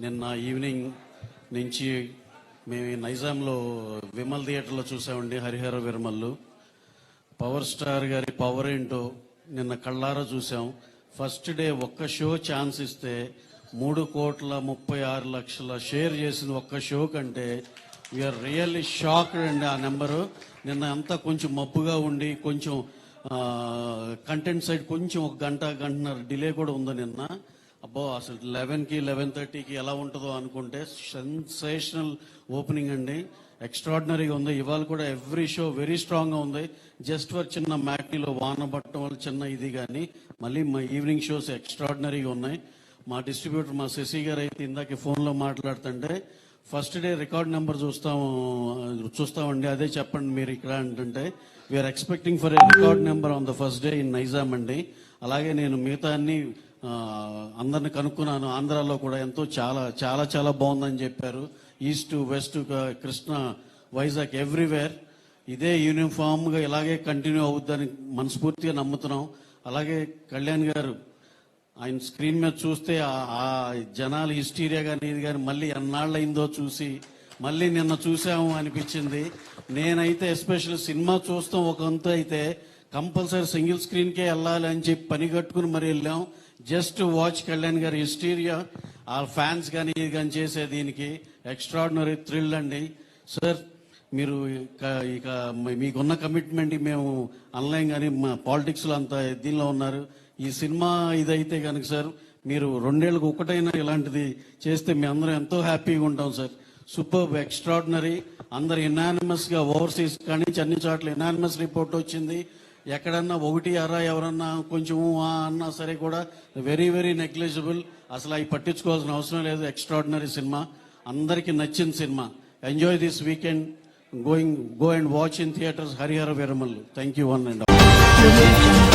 నిన్న ఈవినింగ్ నుంచి మేము నైజాంలో విమల్ థియేటర్లో చూసామండి హరిహర విరమల్లు పవర్ స్టార్ గారి పవర్ ఏంటో నిన్న కళ్ళారా చూసాం. ఫస్ట్ డే ఒక్క షో ఛాన్స్ ఇస్తే మూడు కోట్ల ముప్పై ఆరు లక్షల షేర్ చేసిన ఒక్క షో కంటే వీఆర్ రియల్లీ షాక్డ్ అండి ఆ నెంబరు నిన్న అంతా కొంచెం మబ్బుగా ఉండి కొంచెం కంటెంట్ సైడ్ కొంచెం ఒక గంట గంటన్నర డిలే కూడా ఉంది నిన్న. అబ్బో అసలు లెవెన్కి లెవెన్ థర్టీకి ఎలా ఉంటుందో అనుకుంటే సెన్సేషనల్ ఓపెనింగ్ అండి. ఎక్స్ట్రాడినరీగా ఉంది. ఇవాళ కూడా ఎవ్రీ షో వెరీ స్ట్రాంగ్గా ఉంది. జస్ట్ ఫర్ చిన్న మ్యాట్నీలో వాన పట్టడం వల్ల చిన్న ఇది కానీ మళ్ళీ మా ఈవినింగ్ షోస్ ఎక్స్ట్రాడినరీగా ఉన్నాయి. మా డిస్ట్రిబ్యూటర్ మా శశి గారు అయితే ఇందాక ఫోన్లో మాట్లాడుతుంటే ఫస్ట్ డే రికార్డ్ నెంబర్ చూస్తాము చూస్తామండి. అదే చెప్పండి మీరు ఇక్కడ అంటుంటే we're expecting for a record number on the first day in Nizam అండి. అలాగే నేను మిగతా అన్ని అందరిని కనుక్కున్నాను. ఆంధ్రాలో కూడా ఎంతో చాలా చాలా చాలా బాగుందని చెప్పారు. East west Krishna Vizag everywhere. ఇదే యూనిఫామ్గా ఇలాగే కంటిన్యూ అవుద్దని మనస్ఫూర్తిగా నమ్ముతున్నాం. అలాగే కళ్యాణ్ గారు ఆయన స్క్రీన్ మీద చూస్తే ఆ- జనాలు హిస్టీరియా కానీ ఇది కానీ మళ్ళీ ఎన్నాళ్ళయిందో చూసి మళ్ళీ నిన్న చూసాము అనిపించింది. నేనైతే ఎస్పెషల్ సినిమా చూస్తాం ఒక అయితే కంపల్సరీ సింగిల్ స్క్రీన్కే వెళ్ళాలి అని చెప్పి పని కట్టుకుని మరి వెళ్ళాం. జస్ట్ వాచ్ కళ్యాణ్ గారి హిస్టీరియా ఆ ఫ్యాన్స్ కానీ ఇది కానీ చేసే దీనికి ఎక్స్ట్రాడినరీ థ్రిల్ అండి. సార్ మీరు ఇక ఇక మీకున్న కమిట్మెంట్ మేము ఆన్లైన్ కానీ మా పాలిటిక్స్లో అంత దీనిలో ఉన్నారు. ఈ సినిమా ఇదైతే కనుక సార్ మీరు రెండేళ్ళకు ఒకటైనా ఇలాంటిది చేస్తే మేము అందరం ఎంతో హ్యాపీగా ఉంటాం సార్. సూపర్ ఎక్స్ట్రాడినరీ అందరు ఎనానిమస్గా ఓవర్సీస్ కానీ అన్ని చోట్ల ఇనానిమస్ రిపోర్ట్ వచ్చింది. ఎక్కడన్నా ఒకటి అరా ఎవరన్నా కొంచెం అన్నా సరే కూడా వెరీ వెరీ నెగ్లిజిబుల్ అసలు అవి పట్టించుకోవాల్సిన అవసరం లేదు. Extraordinary cinema. అందరికీ నచ్చిన cinema. Enjoy this weekend going go and watch in theatres Harihara Veeramallu thank you one and